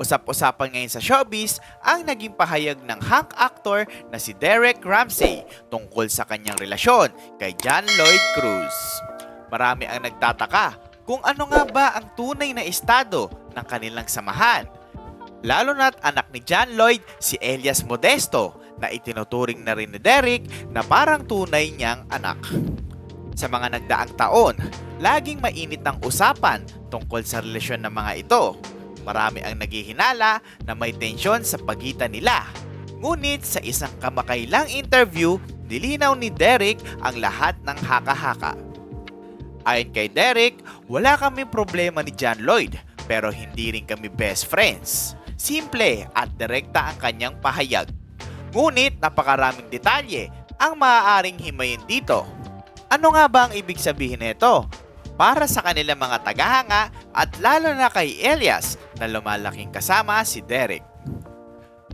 Usap-usapan ngayon sa showbiz ang naging pahayag ng hunk actor na si Derek Ramsey tungkol sa kanyang relasyon kay John Lloyd Cruz. Marami ang nagtataka kung ano nga ba ang tunay na estado ng kanilang samahan. Lalo na't anak ni John Lloyd si Elias Modesto na itinuturing na rin ni Derek na parang tunay niyang anak. Sa mga nagdaang taon, laging mainit ang usapan tungkol sa relasyon ng mga ito. Marami ang naghihinala na may tensyon sa pagitan nila. Ngunit sa isang kamakailang interview, nilinaw ni Derek ang lahat ng haka-haka. Ayon kay Derek, wala kami problema ni John Lloyd pero hindi rin kami best friends. Simple at direkta ang kanyang pahayag. Ngunit napakaraming detalye ang maaaring himayin dito. Ano nga ba ang ibig sabihin nito? Para sa kanilang mga tagahanga at lalo na kay Elias na lumalaking kasama si Derek.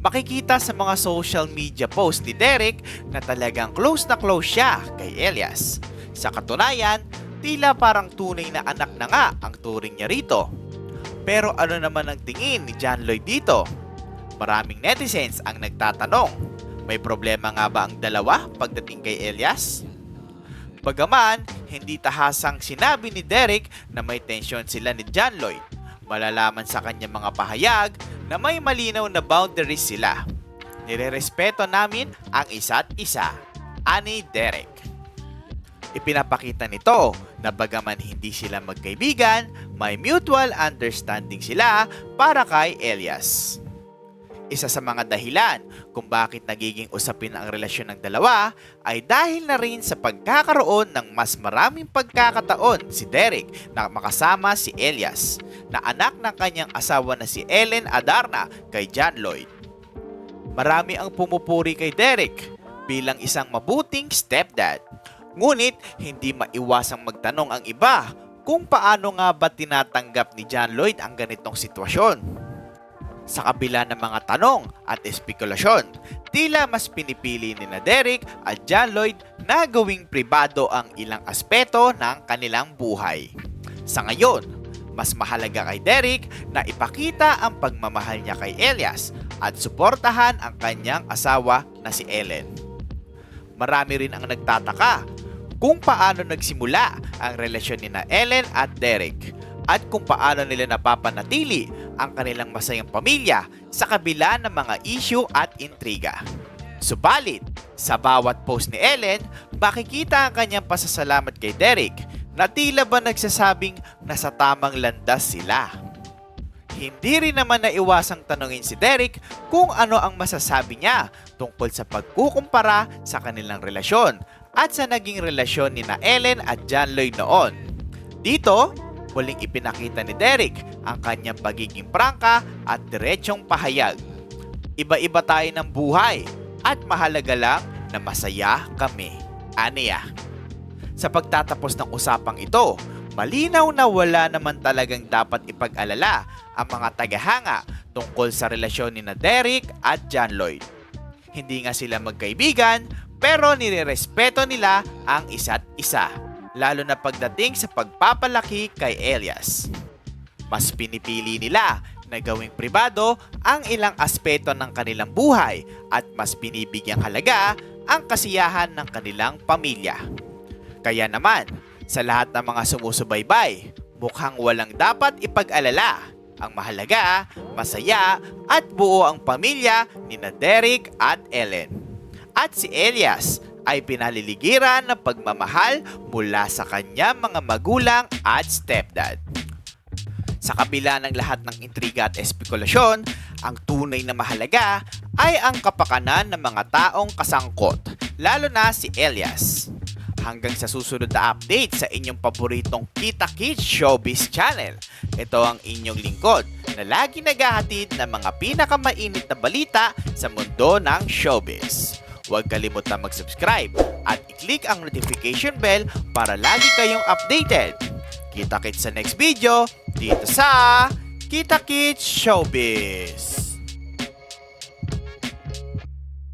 Makikita sa mga social media post ni Derek na talagang close na close siya kay Elias. Sa katunayan, tila parang tunay na anak na nga ang turing niya rito. Pero ano naman ang tingin ni John Lloyd dito? Maraming netizens ang nagtatanong, may problema nga ba ang dalawa pagdating kay Elias? Bagaman, hindi tahasang sinabi ni Derek na may tensyon sila ni John Lloyd. Malalaman sa kanyang mga pahayag na may malinaw na boundaries sila. Nirerespeto namin ang isa't isa. Ani Derek. Ipinapakita nito na bagaman hindi sila magkaibigan, may mutual understanding sila para kay Elias. Isa sa mga dahilan kung bakit nagiging usapin ang relasyon ng dalawa ay dahil na rin sa pagkakaroon ng mas maraming pagkakataon si Derek na makasama si Elias na anak ng kanyang asawa na si Ellen Adarna kay John Lloyd. Marami ang pumupuri kay Derek bilang isang mabuting stepdad. Ngunit hindi maiwasang magtanong ang iba kung paano nga ba tinatanggap ni John Lloyd ang ganitong sitwasyon. Sa kabila ng mga tanong at espekulasyon, tila mas pinipili ni na Derek at John Lloyd na gawing pribado ang ilang aspeto ng kanilang buhay. Sa ngayon, mas mahalaga kay Derek na ipakita ang pagmamahal niya kay Elias at suportahan ang kanyang asawa na si Ellen. Marami rin ang nagtataka kung paano nagsimula ang relasyon ni na Ellen at Derek at kung paano nila napapanatili ang kanilang masayang pamilya sa kabila ng mga issue at intriga. Subalit, sa bawat post ni Ellen, makikita ang kanyang pasasalamat kay Derek na tila ba nagsasabing nasa tamang landas sila. Hindi rin naman naiwasang tanungin si Derek kung ano ang masasabi niya tungkol sa pagkukumpara sa kanilang relasyon at sa naging relasyon ni na Ellen at John Lloyd noon. Dito, muling ipinakita ni Derek ang kanyang pagiging prangka at diretsong pahayag. Iba-iba tayo ng buhay at mahalaga lang na masaya kami. Aniya. Sa pagtatapos ng usapang ito, malinaw na wala naman talagang dapat ipag-alala ang mga tagahanga tungkol sa relasyon ni na Derek at John Lloyd. Hindi nga sila magkaibigan pero nirerespeto nila ang isa't isa lalo na pagdating sa pagpapalaki kay Elias. Mas pinipili nila na gawing pribado ang ilang aspeto ng kanilang buhay at mas binibigyang halaga ang kasiyahan ng kanilang pamilya. Kaya naman, sa lahat ng mga sumusubaybay, mukhang walang dapat ipag-alala. Ang mahalaga, masaya at buo ang pamilya ni na Derek at Ellen. At si Elias ay pinaliligiran ng pagmamahal mula sa kanyang mga magulang at stepdad. Sa kabila ng lahat ng intriga at espekulasyon, ang tunay na mahalaga ay ang kapakanan ng mga taong kasangkot, lalo na si Elias. Hanggang sa susunod na update sa inyong paboritong Kita Kids Showbiz Channel. Ito ang inyong lingkod na lagi naghahatid ng mga pinakamainit na balita sa mundo ng showbiz. Huwag kalimutan mag-subscribe at i-click ang notification bell para lagi kayong updated. Kita kits sa next video dito sa Kita Kids Showbiz.